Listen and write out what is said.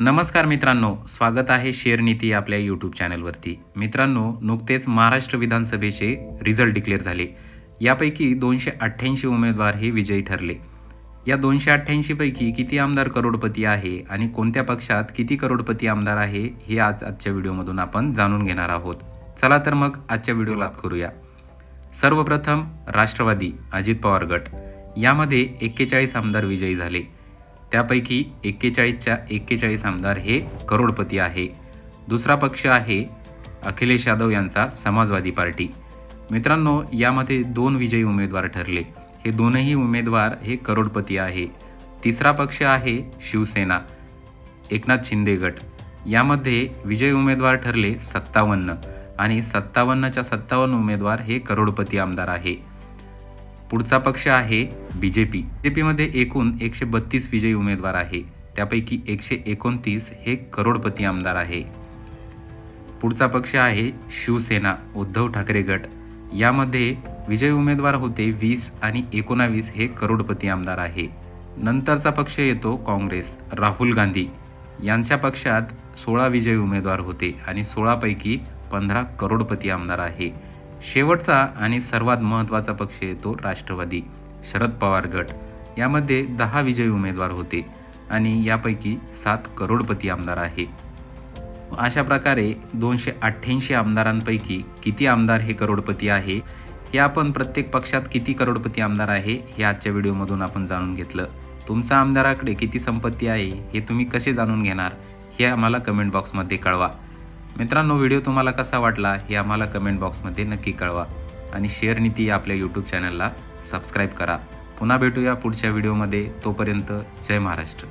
नमस्कार मित्रांनो स्वागत आहे शेअर नीती आपल्या यूट्यूब चॅनलवरती. मित्रांनो नुकतेच महाराष्ट्र विधानसभेचे रिझल्ट डिक्लेअर झाले. यापैकी दोनशे अठ्ठ्याऐंशी उमेदवार हे विजयी ठरले. या दोनशे अठ्ठ्याऐंशीपैकी किती आमदार करोडपती आहे आणि कोणत्या पक्षात किती करोडपती आमदार आहे हे आज आजच्या व्हिडिओमधून आपण जाणून घेणार आहोत. चला तर मग आजच्या व्हिडिओला करूया. सर्वप्रथम राष्ट्रवादी अजित पवार गट. यामध्ये एक्केचाळीस आमदार विजयी झाले. त्यापैकी एक्केचाळीसच्या एक्केचाळीस आमदार हे करोडपती आहे. दुसरा पक्ष आहे अखिलेश यादव यांचा समाजवादी पार्टी. मित्रांनो यामध्ये दोन विजयी उमेदवार ठरले. हे दोनही उमेदवार हे करोडपती आहे. तिसरा पक्ष आहे शिवसेना एकनाथ शिंदे गट. यामध्ये विजयी उमेदवार ठरले सत्तावन्न आणि सत्तावन्नच्या सत्तावन्न उमेदवार हे करोडपती आमदार आहे. पुढचा पक्ष आहे बी जे पी. जे पीमध्ये एकूण एकशे बत्तीस विजयी उमेदवार आहे. त्यापैकी एकशे एकोणतीस हे करोडपती आमदार आहे. पुढचा पक्ष आहे शिवसेना उद्धव ठाकरे गट. यामध्ये विजयी उमेदवार होते वीस आणि एकोणावीस हे करोडपती आमदार आहे. नंतरचा पक्ष येतो काँग्रेस राहुल गांधी. यांच्या पक्षात सोळा विजयी उमेदवार होते आणि सोळापैकी पंधरा करोडपती आमदार आहे. शेवटचा आणि सर्वात महत्त्वाचा पक्ष येतो राष्ट्रवादी शरद पवार गट. यामध्ये दहा विजयी उमेदवार होते आणि यापैकी सात करोडपती आमदार आहे. अशा प्रकारे दोनशे अठ्ठ्याऐंशी आमदारांपैकी किती आमदार हे करोडपती आहे हे आपण प्रत्येक पक्षात किती करोडपती आमदार आहे हे आजच्या व्हिडिओमधून आपण जाणून घेतलं. तुमच्या आमदाराकडे किती संपत्ती आहे हे तुम्ही कसे जाणून घेणार हे आम्हाला कमेंट बॉक्समध्ये कळवा. मित्रांनो व्हिडिओ तुम्हाला कसा वाटला हे आम्हाला कमेंट बॉक्समध्ये नक्की कळवा. आणि शेअर नीती आपल्या यूट्यूब चॅनलला सबस्क्राईब करा. पुन्हा भेटूया पुढच्या व्हिडिओमध्ये तोपर्यंत जय महाराष्ट्र.